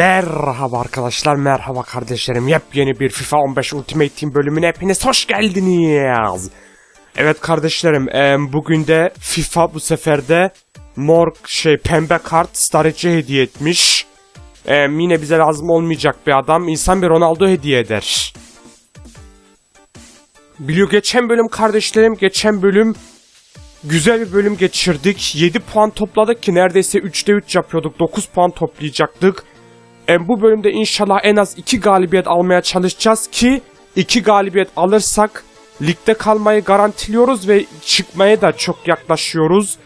Merhaba arkadaşlar, merhaba kardeşlerim. Yepyeni bir FIFA 15 Ultimate Team bölümüne hepiniz hoş geldiniz. Evet kardeşlerim, bugün de FIFA bu sefer de mor şey pembe kart Staric'e hediye etmiş. Yine bize lazım olmayacak bir adam. İnsan bir Ronaldo hediye eder. Biliyor geçen bölüm kardeşlerim, geçen bölüm güzel bir bölüm geçirdik. 7 puan topladık ki neredeyse 3'te 3 yapıyorduk. 9 puan toplayacaktık. E, bu bölümde inşallah en az 2 galibiyet almaya çalışacağız ki 2 galibiyet alırsak ligde kalmayı garantiliyoruz ve çıkmaya da çok yaklaşıyoruz.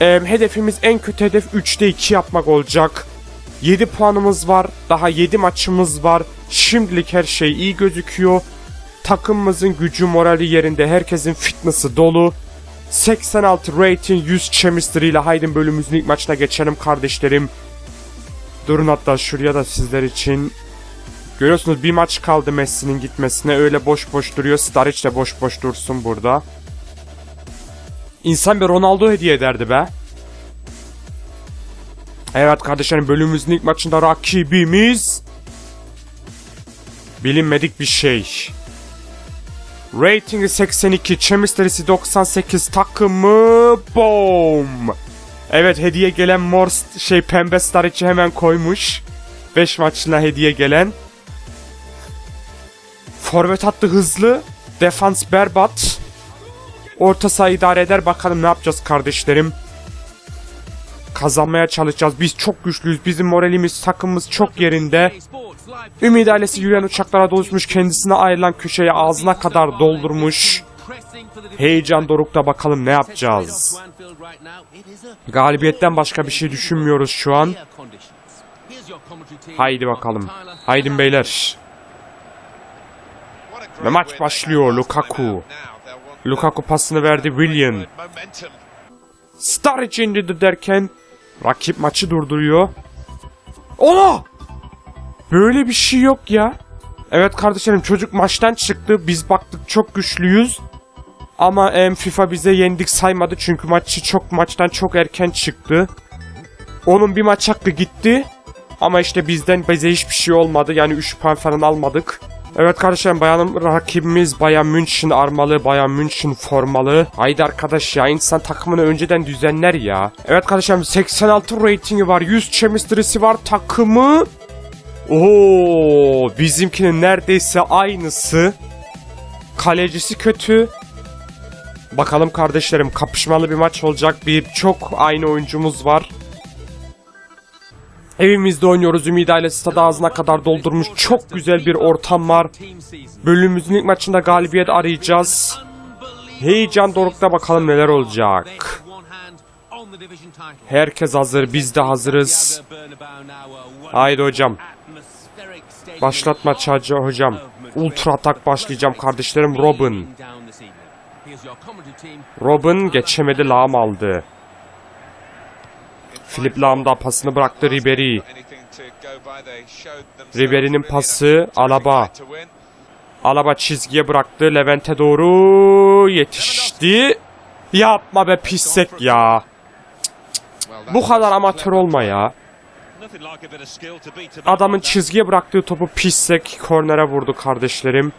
E, hedefimiz en kötü hedef 3'te 2 yapmak olacak. 7 puanımız var. Daha 7 maçımız var. Şimdilik her şey iyi gözüküyor. Takımımızın gücü morali yerinde. Herkesin fitness'ı dolu. 86 rating 100 chemistry ile Hayden bölümümüzün ilk maçına geçelim kardeşlerim. Durun hatta şuraya da sizler için. Görüyorsunuz bir maç kaldı Messi'nin gitmesine. Öyle boş boş duruyor. Staric de boş boş dursun burada. İnsan bir Ronaldo hediye ederdi be. Evet kardeşlerim bölümümüzün ilk maçında rakibimiz... Bilinmedik bir şey. Ratingi 82, chemistry'si 98 takımı boom. Evet hediye gelen mor şey pembe star içi hemen koymuş. 5 maçına hediye gelen. Forvet hattı hızlı. Defans berbat. Orta saha idare eder. Bakalım ne yapacağız kardeşlerim. Kazanmaya çalışacağız. Biz çok güçlüyüz. Bizim moralimiz, takımımız çok yerinde. Ümit ailesi yürüyen uçaklara doluşmuş. Kendisine ayrılan köşeye ağzına kadar doldurmuş. Heyecan dorukta bakalım ne yapacağız. Galibiyetten başka bir şey düşünmüyoruz şu an. Haydi bakalım. Haydi beyler. Ve maç başlıyor Lukaku. Lukaku pasını verdi William. Star indirdi derken rakip maçı durduruyor. Ola! Böyle bir şey yok ya. Evet kardeşlerim çocuk maçtan çıktı. Biz baktık çok güçlüyüz. Ama em, FIFA bize yendik saymadı çünkü maçı çok maçtan çok erken çıktı. Onun bir maç hakkı gitti. Ama işte bizden bize hiçbir şey olmadı. Yani 3 puan falan almadık. Evet kardeşlerim bayanım rakibimiz Bayern München armalı, Bayern München formalı. Haydi arkadaş ya insan takımını önceden düzenler ya. Evet kardeşlerim 86 ratingi var, 100 chemistry'si var takımı. Oo, bizimkinin neredeyse aynısı. Kalecisi kötü. Bakalım kardeşlerim kapışmalı bir maç olacak. Bir çok aynı oyuncumuz var. Evimizde oynuyoruz. Ümit ailesi stadı ağzına kadar doldurmuş. Çok güzel bir ortam var. Bölümümüzün ilk maçında galibiyet arayacağız. Heyecan dorukta bakalım neler olacak. Herkes hazır. Biz de hazırız. Haydi hocam. Başlatma çağcı hocam. Ultra atak başlayacağım kardeşlerim Robin. Robin geçemedi lağım aldı. Philip Lahm da pasını bıraktı Ribery. Ribery'nin pası Alaba. Alaba çizgiye bıraktı. Levent'e doğru yetişti. Yapma be pissek ya. Bu kadar amatör olma ya. Adamın çizgiye bıraktığı topu pissek kornere vurdu kardeşlerim.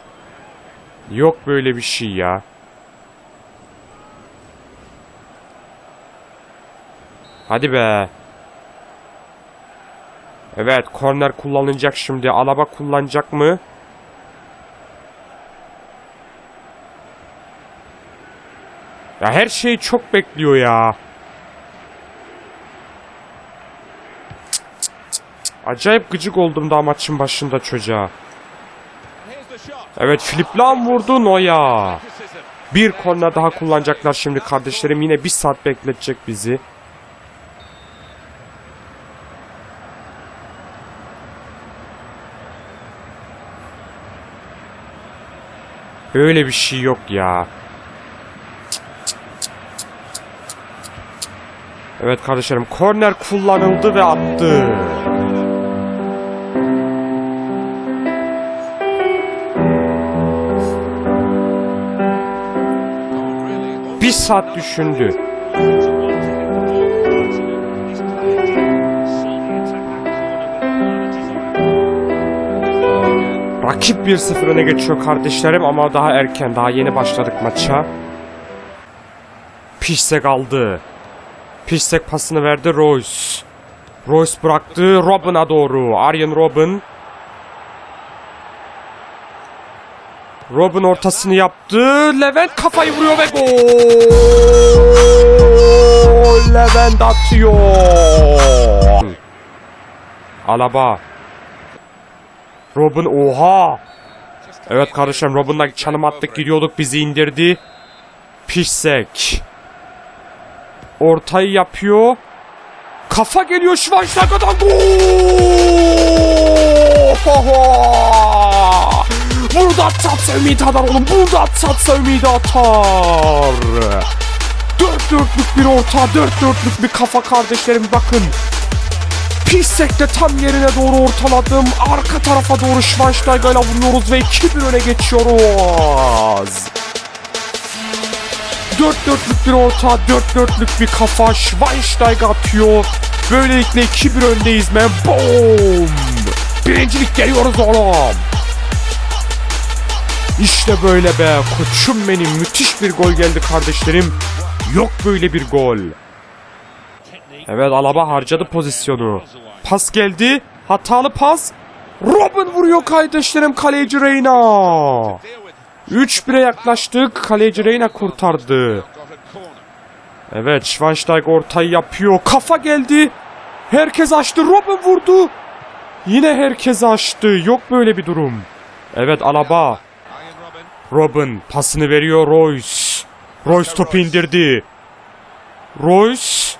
Yok böyle bir şey ya. Hadi be. Evet korner kullanılacak şimdi. Alaba kullanacak mı? Ya her şeyi çok bekliyor ya. Acayip gıcık oldum daha maçın başında çocuğa. Evet Filip vurdu Noya. Bir korner daha kullanacaklar şimdi kardeşlerim. Yine bir saat bekletecek bizi. Öyle bir şey yok ya. Evet kardeşlerim korner kullanıldı ve attı. Bir saat düşündü. Rakip 1-0 öne geçiyor kardeşlerim ama daha erken, daha yeni başladık maça. Pişsek aldı. Pişsek pasını verdi Royce. Royce bıraktı Robin'a doğru. Arjen Robin. Robin ortasını yaptı. Levent kafayı vuruyor ve gol. Levent atıyor. Alaba. Robin oha. Evet kardeşim Robin'la çalım attık gidiyorduk bizi indirdi. Pişsek. Ortayı yapıyor. Kafa geliyor Schweinsteiger'dan gol! Burada atarsa ümidi atar oğlum. Burada atarsa ümidi atar. Dört dörtlük bir orta, dört dörtlük bir kafa kardeşlerim bakın. Pissek de tam yerine doğru ortaladım. Arka tarafa doğru Schweinsteiger'la vuruyoruz ve 2-1 öne geçiyoruz. Dört dörtlük bir orta, dört dörtlük bir kafa. Schweinsteiger atıyor. Böylelikle 2-1 öndeyiz men. Boom! Birincilik geliyoruz oğlum. İşte böyle be. Koçum benim. Müthiş bir gol geldi kardeşlerim. Yok böyle bir gol. Evet Alaba harcadı pozisyonu. Pas geldi. Hatalı pas. Robin vuruyor kardeşlerim kaleci Reyna. 3-1'e yaklaştık. Kaleci Reyna kurtardı. Evet Schweinsteiger ortayı yapıyor. Kafa geldi. Herkes açtı. Robin vurdu. Yine herkes açtı. Yok böyle bir durum. Evet Alaba. Robin pasını veriyor Royce. Royce topu indirdi. Royce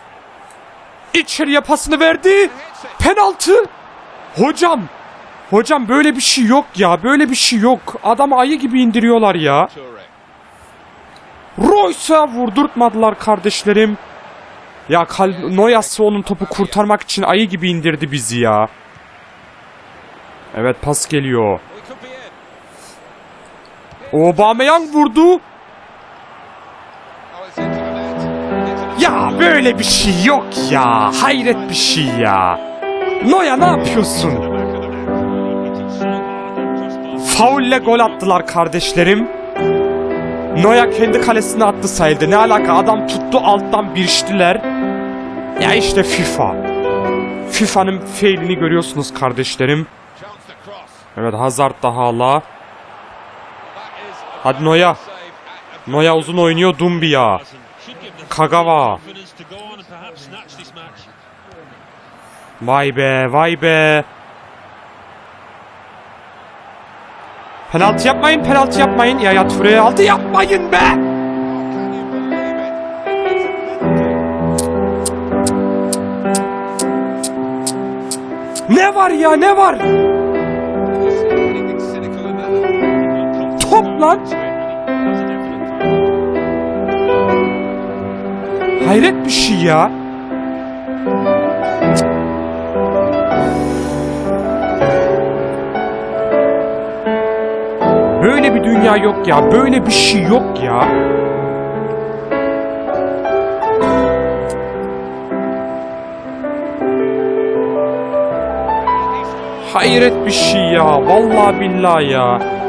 içeriye pasını verdi. Penaltı. Hocam. Hocam böyle bir şey yok ya. Böyle bir şey yok. Adamı ayı gibi indiriyorlar ya. Royce'a vurdurtmadılar kardeşlerim. Ya Kal Noyas onun topu kurtarmak için ayı gibi indirdi bizi ya. Evet pas geliyor. Aubameyang vurdu. Ya böyle bir şey yok ya. Hayret bir şey ya. Noya ne yapıyorsun? Faulle gol attılar kardeşlerim. Noya kendi kalesine attı sayıldı. Ne alaka adam tuttu alttan biriştiler. Ya işte FIFA. FIFA'nın failini görüyorsunuz kardeşlerim. Evet Hazard da hala. Hadi Noya. Noya uzun oynuyor Dumbia. Kagawa. Vay be vay be. Penaltı yapmayın penaltı yapmayın. Ya yat buraya altı yapmayın be. Ne var ya ne var? Top lan. Hayret bir şey ya. Böyle bir dünya yok ya. Böyle bir şey yok ya. Hayret bir şey ya. Vallahi billahi ya.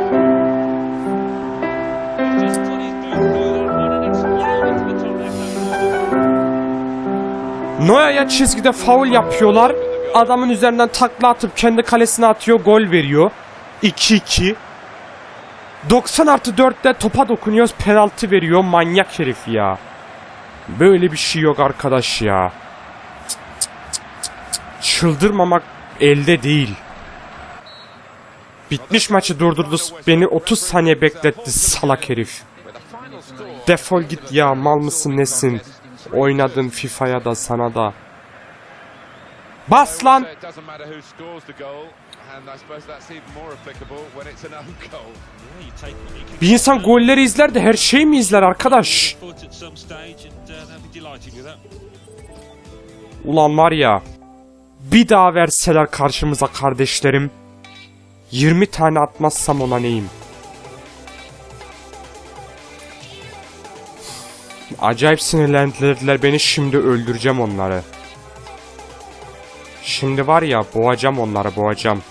Noya'ya çizgide faul yapıyorlar. Adamın üzerinden takla atıp kendi kalesine atıyor. Gol veriyor. 2-2. 90 artı 4'te topa dokunuyoruz. Penaltı veriyor. Manyak herif ya. Böyle bir şey yok arkadaş ya. Çıldırmamak elde değil. Bitmiş maçı durdurdu. Beni 30 saniye bekletti salak herif. Defol git ya mal mısın nesin? Oynadın FIFA'ya da sana da. Bas lan! Bir insan golleri izler de her şeyi mi izler arkadaş? Ulan var ya. Bir daha verseler karşımıza kardeşlerim. 20 tane atmazsam ona neyim? Acayip sinirlendirdiler beni şimdi öldüreceğim onları. Şimdi var ya boğacağım onları boğacağım.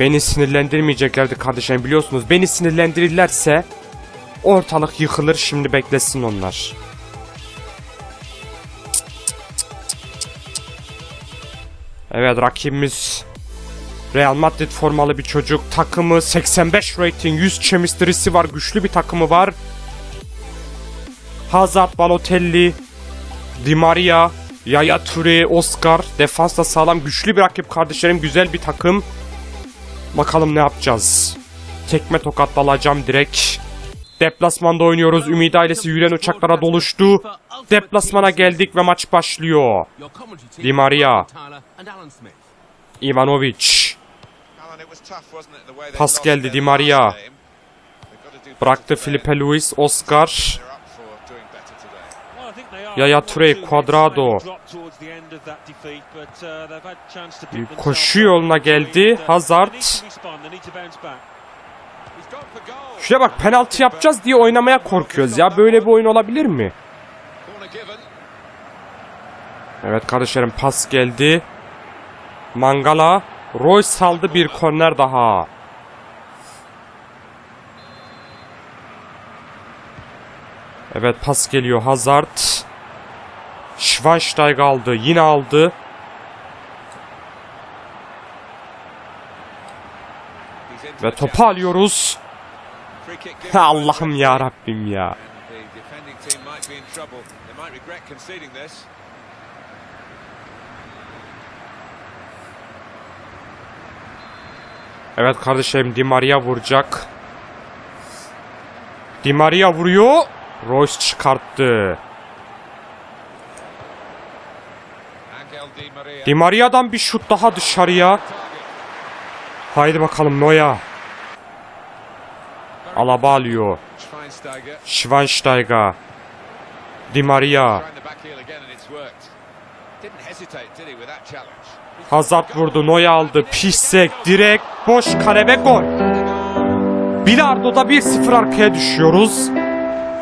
Beni sinirlendirmeyeceklerdi kardeşlerim biliyorsunuz. Beni sinirlendirirlerse ortalık yıkılır şimdi beklesin onlar. Evet rakibimiz Real Madrid formalı bir çocuk. Takımı 85 rating, 100 chemistry'si var. Güçlü bir takımı var. Hazard, Balotelli, Di Maria, Yaya Toure, Oscar. Defansta sağlam güçlü bir rakip kardeşlerim. Güzel bir takım. Bakalım ne yapacağız. Tekme tokat dalacağım direkt. Deplasmanda oynuyoruz. Ümidi ailesi yürüyen uçaklara doluştu. Deplasmana geldik ve maç başlıyor. Di Maria. Ivanovic. Pas geldi Di Maria. Bıraktı Felipe Luis, Oscar. Yaya Toure, Cuadrado. Koşu yoluna geldi. Hazard. Şuraya bak penaltı yapacağız diye oynamaya korkuyoruz ya. Böyle bir oyun olabilir mi? Evet kardeşlerim pas geldi. Mangala. Roy saldı bir korner daha. Evet pas geliyor Hazard. Schweinsteiger aldı. Yine aldı. Ve topu alıyoruz. Allah'ım ya Rabbim ya. Evet kardeşlerim Di Maria vuracak. Di Maria vuruyor. Royce çıkarttı. Di Maria'dan bir şut daha dışarıya. Haydi bakalım Noya. Alaba alıyor. Schweinsteiger. Di Maria. Hazard vurdu. Noya aldı. Pişsek. Direkt. Boş kale ve gol. Bilardo'da 1-0 arkaya düşüyoruz.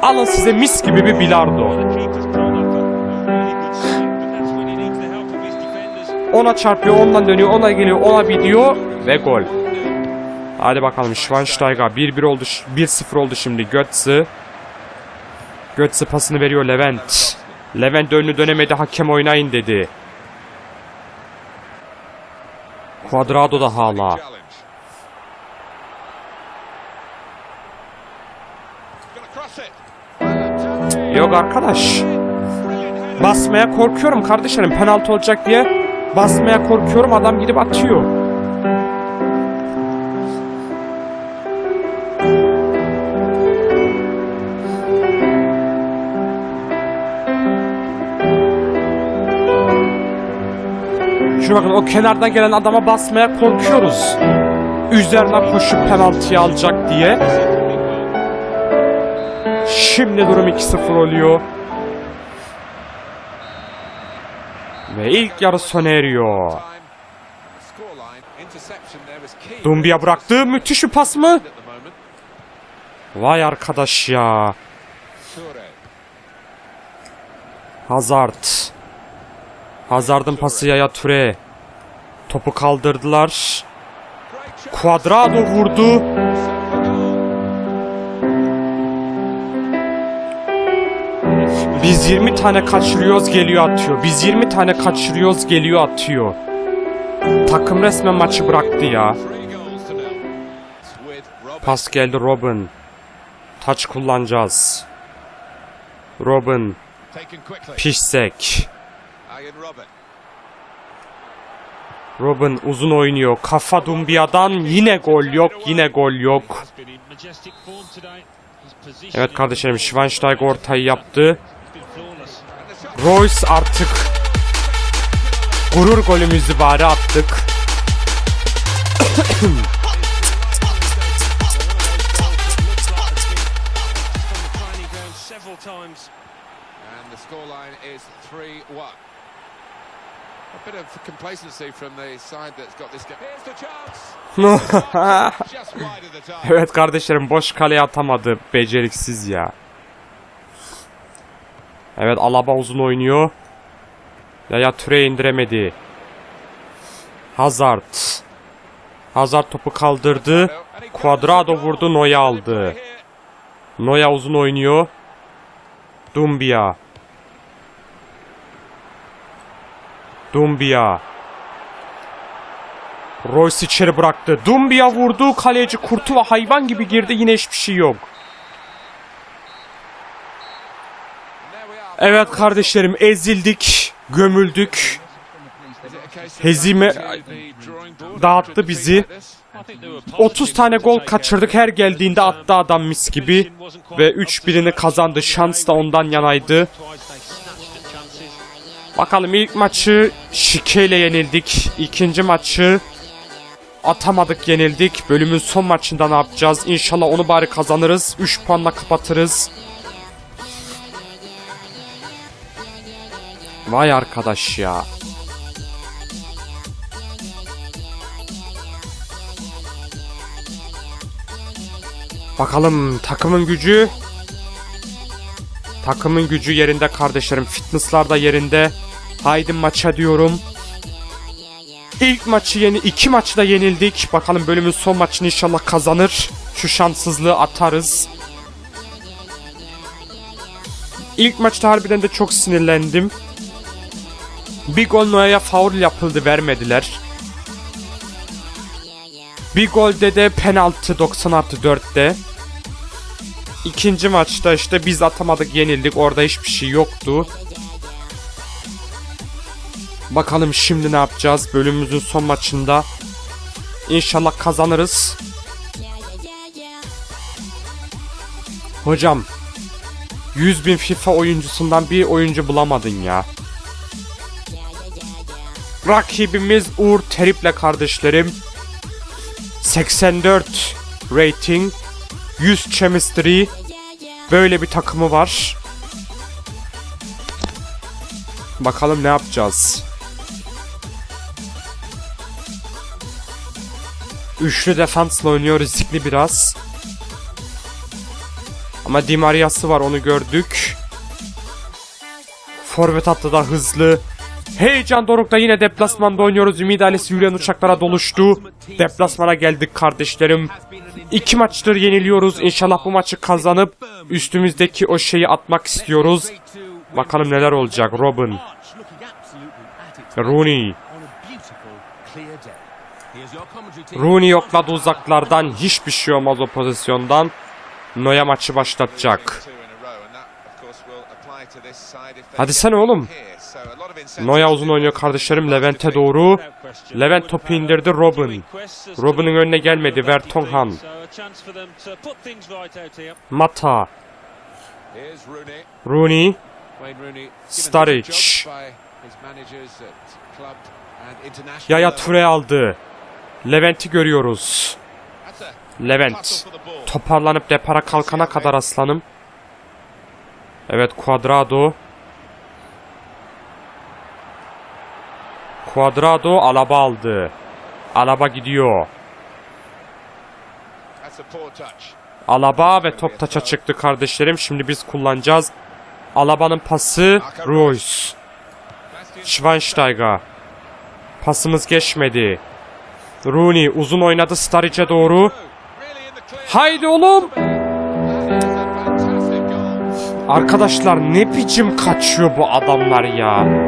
Alın size mis gibi bir bilardo. Ona çarpıyor, ondan dönüyor, ona geliyor, ona gidiyor ve gol. Hadi bakalım Schweinsteiger 1-1 oldu, 1-0 oldu şimdi Götze. Götze pasını veriyor Levent. Levent önünü dönemedi, hakem oynayın dedi. Cuadrado da hala. Yok arkadaş. Basmaya korkuyorum kardeşlerim penaltı olacak diye. Basmaya korkuyorum adam gidip atıyor. Şuna bakın o kenardan gelen adama basmaya korkuyoruz. Üzerine koşup penaltıyı alacak diye. Şimdi durum 2-0 oluyor. Ve ilk yarı sona eriyor. Dumbia bıraktı. Müthiş bir pas mı? Vay arkadaş ya. Hazard. Hazard'ın pası Yaya Toure. Topu kaldırdılar. Cuadrado vurdu. Biz 20 tane kaçırıyoruz geliyor atıyor. Biz 20 tane kaçırıyoruz geliyor atıyor. Takım resmen maçı bıraktı ya. Pas geldi Robin. Taç kullanacağız. Robin. Pişsek. Robin uzun oynuyor. Kafa Dumbia'dan yine gol yok. Yine gol yok. Evet kardeşlerim Schweinsteiger ortayı yaptı. Royce artık gurur golümüzü bari attık. And the scoreline is 3 1. A bit of complacency from the side that's got this game. Here's the chance. Just wide of the target. evet kardeşlerim boş kaleye atamadı. Beceriksiz ya. Evet Alaba uzun oynuyor. Yaya Toure indiremedi. Hazard. Hazard topu kaldırdı. Cuadrado vurdu, Noya aldı. Noya uzun oynuyor. Dumbia. Dumbia. Royce içeri bıraktı. Dumbia vurdu. Kaleci Kurtuva hayvan gibi girdi. Yine hiçbir şey yok. Evet kardeşlerim ezildik. Gömüldük. Hezime dağıttı bizi. 30 tane gol kaçırdık. Her geldiğinde attı adam mis gibi. Ve 3-1'ini kazandı. Şans da ondan yanaydı. Bakalım ilk maçı şikeyle yenildik. İkinci maçı atamadık yenildik. Bölümün son maçında ne yapacağız? İnşallah onu bari kazanırız. 3 puanla kapatırız. Vay arkadaş ya. Bakalım takımın gücü. Takımın gücü yerinde kardeşlerim. Fitnesslar da yerinde. Haydi maça diyorum. İlk maçı yeni, iki maçı da yenildik. Bakalım bölümün son maçını inşallah kazanır. Şu şanssızlığı atarız. İlk maçta harbiden de çok sinirlendim. Bir gol Noya'ya faul yapıldı vermediler. Bir golde de penaltı 90 artı 4'te. İkinci maçta işte biz atamadık yenildik. Orada hiçbir şey yoktu. Bakalım şimdi ne yapacağız bölümümüzün son maçında. İnşallah kazanırız. Hocam 100 bin FIFA oyuncusundan bir oyuncu bulamadın ya. Rakibimiz Uğur Terip'le kardeşlerim. 84 rating, 100 chemistry. Böyle bir takımı var. Bakalım ne yapacağız. Üçlü defansla oynuyor riskli biraz. Ama Di Maria'sı var onu gördük. Forvet hattı da hızlı. Heyecan dorukta yine deplasmanda oynuyoruz. Ümit ailesi yürüyen uçaklara doluştu. Deplasmana geldik kardeşlerim. İki maçtır yeniliyoruz. İnşallah bu maçı kazanıp üstümüzdeki o şeyi atmak istiyoruz. Bakalım neler olacak. Robin, Rooney. Rooney yokladı uzaklardan. Hiçbir şey olmaz o pozisyondan. Noya maçı başlatacak. Hadi sen oğlum. Noya uzun oynuyor kardeşlerim Levent'e doğru. Levent topu indirdi Robin. Robin'in önüne gelmedi Vertonghen. Mata. Rooney. Sturridge. Yaya Ture aldı. Levent'i görüyoruz. Levent. Toparlanıp depara kalkana kadar aslanım. Evet Cuadrado. Cuadrado Alaba aldı. Alaba gidiyor. Alaba ve top taça çıktı kardeşlerim. Şimdi biz kullanacağız. Alaba'nın pası Royce. Schweinsteiger. Pasımız geçmedi. Rooney uzun oynadı Staric'e doğru. Haydi oğlum. Arkadaşlar ne biçim kaçıyor bu adamlar ya.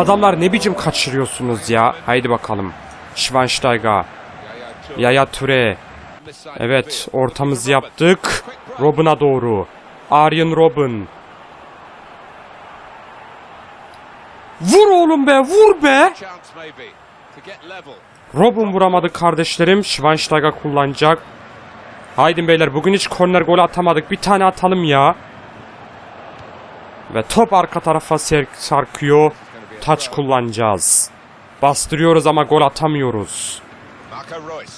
Adamlar ne biçim kaçırıyorsunuz ya. Haydi bakalım. Schweinsteiger. Yaya Ture. Evet ortamızı yaptık. Robin'a doğru. Arjen Robin. Vur oğlum be vur be. Robin vuramadı kardeşlerim. Schweinsteiger kullanacak. Haydi beyler bugün hiç korner golü atamadık. Bir tane atalım ya. Ve top arka tarafa sarkıyor. Taç kullanacağız. Bastırıyoruz ama gol atamıyoruz.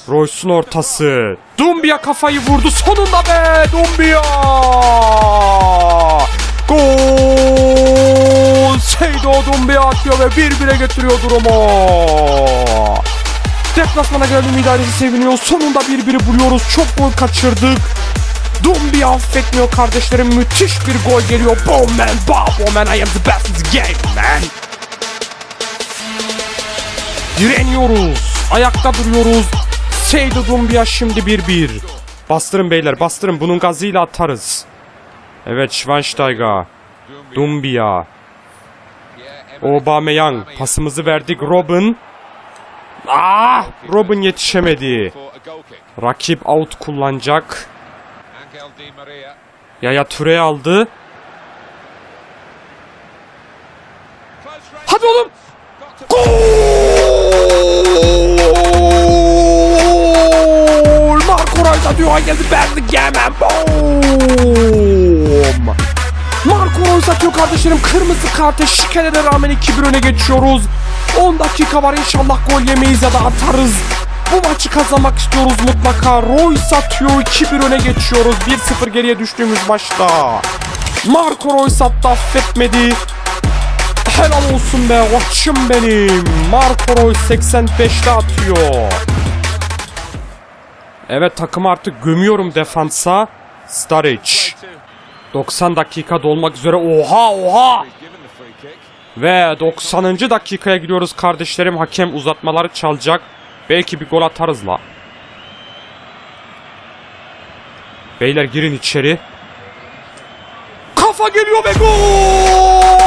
Royce'un ortası. Dumbia kafayı vurdu sonunda be. Dumbia. Gol. Seydo Dumbi'ye atıyor ve 1-1'e getiriyor durumu. Deplasmana gelen Ümit ailesi seviniyor. Sonunda 1-1'i buluyoruz. Çok gol kaçırdık. Dumbi affetmiyor kardeşlerim. Müthiş bir gol geliyor. Boom man, boom man. I am the best in the game man. Direniyoruz. Ayakta duruyoruz. Seydo Dumbiya şimdi 1-1. Bastırın beyler bastırın. Bunun gazıyla atarız. Evet Schweinsteiger. Dumbiya. Aubameyang. Pasımızı verdik. Robin. Ah! Robin yetişemedi. Rakip out kullanacak. Yaya Ture aldı. Hadi oğlum. To Gol! Marco Reus atıyor. I get the best game and boom! Marco Reus atıyor kardeşlerim. Kırmızı kartı şikelere rağmen 2-1 öne geçiyoruz. 10 dakika var inşallah gol yemeyiz ya da atarız. Bu maçı kazanmak istiyoruz mutlaka. Reus atıyor 2-1 öne geçiyoruz. 1-0 geriye düştüğümüz maçta. Marco Reus attı affetmedi. Helal olsun be koçum benim. Marco Reus 85'te atıyor. Evet takımı artık gömüyorum defansa. Staric. to. 90 dakika dolmak üzere. Oha oha. Ve 90. dakikaya gidiyoruz kardeşlerim. Hakem uzatmaları çalacak. Belki bir gol atarız la. Beyler girin içeri. Kafa geliyor ve gol!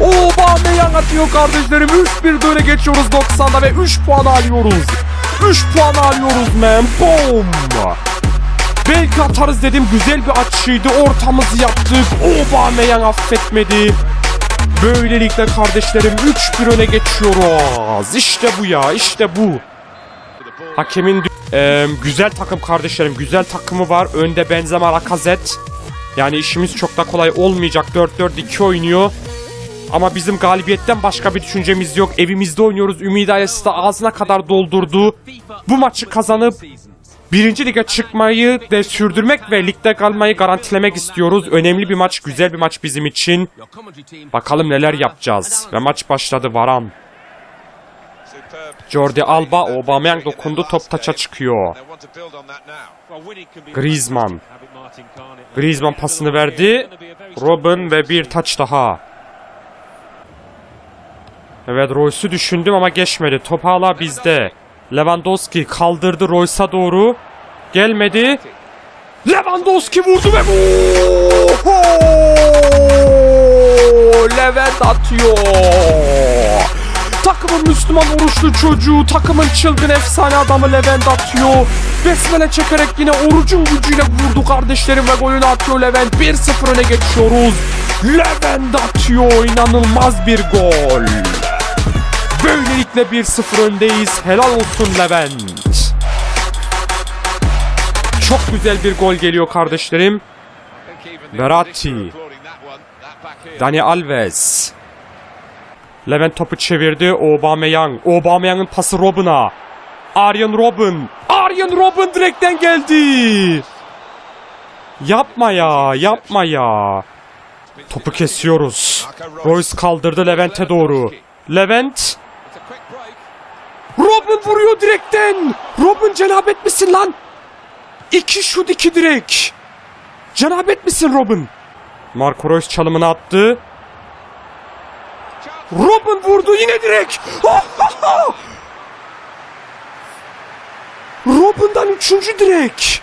Aubameyang atıyor kardeşlerim. 3-1 de öne geçiyoruz 90'da ve 3 puan alıyoruz. 3 puan alıyoruz man. Boom! Belki atarız dedim. Güzel bir açıydı. Ortamızı yaptık. Aubameyang affetmedi. Böylelikle kardeşlerim 3-1 öne geçiyoruz. İşte bu ya. işte bu. Hakemin Eee, güzel takım kardeşlerim. Güzel takımı var. Önde Benzema Lacazette. Yani işimiz çok da kolay olmayacak. 4-4-2 oynuyor. Ama bizim galibiyetten başka bir düşüncemiz yok. Evimizde oynuyoruz. Ümit ailesi de ağzına kadar doldurdu. Bu maçı kazanıp birinci lige çıkmayı de sürdürmek ve ligde kalmayı garantilemek istiyoruz. Önemli bir maç, güzel bir maç bizim için. Bakalım neler yapacağız. Ve maç başladı Varan. Jordi Alba, Aubameyang dokundu, top taça çıkıyor. Griezmann. Griezmann pasını verdi. Robin ve bir taç daha. Evet Royce'u düşündüm ama geçmedi. Top hala bizde. Lewandowski kaldırdı Royce'a doğru. Gelmedi. Lewandowski vurdu ve gol! Levent atıyor. Takımın Müslüman oruçlu çocuğu, takımın çılgın efsane adamı Levent atıyor. Besmele çekerek yine orucun gücüyle vurdu kardeşlerim ve golünü atıyor Levent. 1-0 öne geçiyoruz. Levent atıyor, inanılmaz bir gol. Böylelikle 1-0 öndeyiz. Helal olsun Levent. Çok güzel bir gol geliyor kardeşlerim. Verratti. opposition are Levent topu çevirdi. Aubameyang. Aubameyang'ın pası Robin'a. Arjen Robin. Arjen Robin direkten geldi. Yapma ya, yapma ya. Topu kesiyoruz. Royce kaldırdı Levent'e doğru. Levent. Robin vuruyor direkten. Robin cenabet misin lan? İki şut iki direk. Cenabet misin Robin? Marco Reus çalımını attı. Robin vurdu yine direk. Robin'dan üçüncü direk.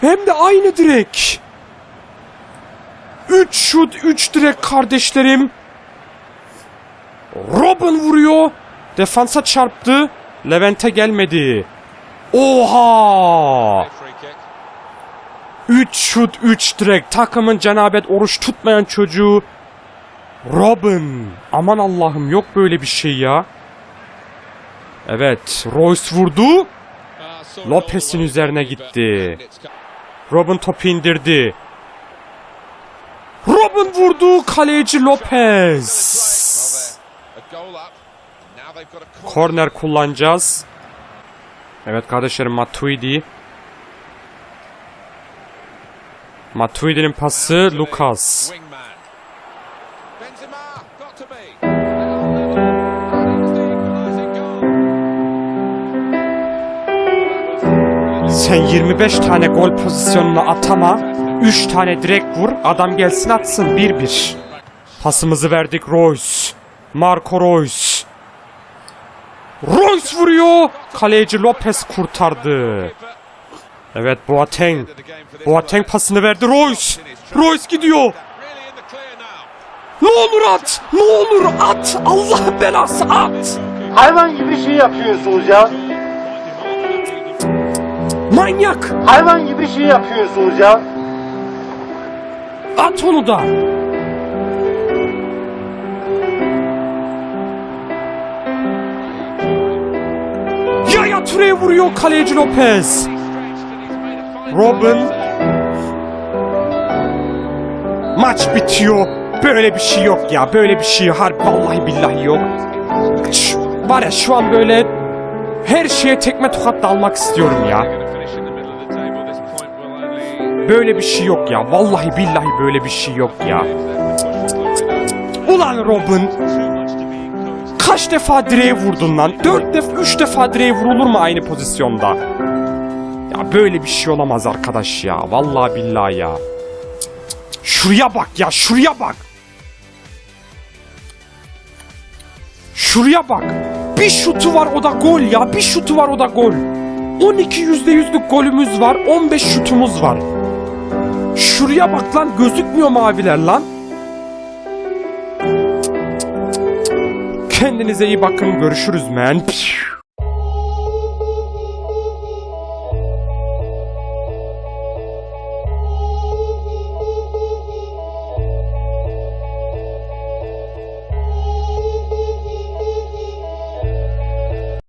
Hem de aynı direk. Üç şut, üç direk kardeşlerim. Robin vuruyor. Defansa çarptı. Levent'e gelmedi. Oha! Free kick. 3 şut 3 direk. Takımın cenabet oruç tutmayan çocuğu. Robin. Aman Allah'ım yok böyle bir şey ya. Evet. Royce vurdu. Lopez'in üzerine gitti. Robin topu indirdi. Robin vurdu. Kaleci Lopez. Korner kullanacağız. Evet kardeşlerim Matuidi. Matuidi'nin pası Lucas. Sen 25 tane gol pozisyonuna atama. 3 tane direkt vur. Adam gelsin atsın 1-1. Pasımızı verdik Royce. Marco Royce. Royce vuruyor. Kaleci Lopez kurtardı. Evet Boateng. Boateng pasını verdi Royce. Royce gidiyor. Ne olur at. Ne olur at. Allah belası at. Hayvan gibi şey yapıyorsunuz ya. Manyak. Hayvan gibi şey yapıyorsunuz ya. At onu da. Yaya Toure'ye vuruyor kaleci Lopez. Robin. Maç bitiyor. Böyle bir şey yok ya. Böyle bir şey harbi vallahi billahi yok. Var ya şu an böyle her şeye tekme tokat dalmak istiyorum ya. Böyle bir şey yok ya. Vallahi billahi böyle bir şey yok ya. Ulan Robin. Kaç defa direğe vurdun lan? Dört defa, üç defa direğe vurulur mu aynı pozisyonda? Ya böyle bir şey olamaz arkadaş ya. Vallahi billahi ya. Şuraya bak ya, şuraya bak. Şuraya bak. Bir şutu var o da gol ya. Bir şutu var o da gol. 12 yüzde yüzlük golümüz var. 15 şutumuz var. Şuraya bak lan gözükmüyor maviler lan. Kendinize iyi bakın görüşürüz men.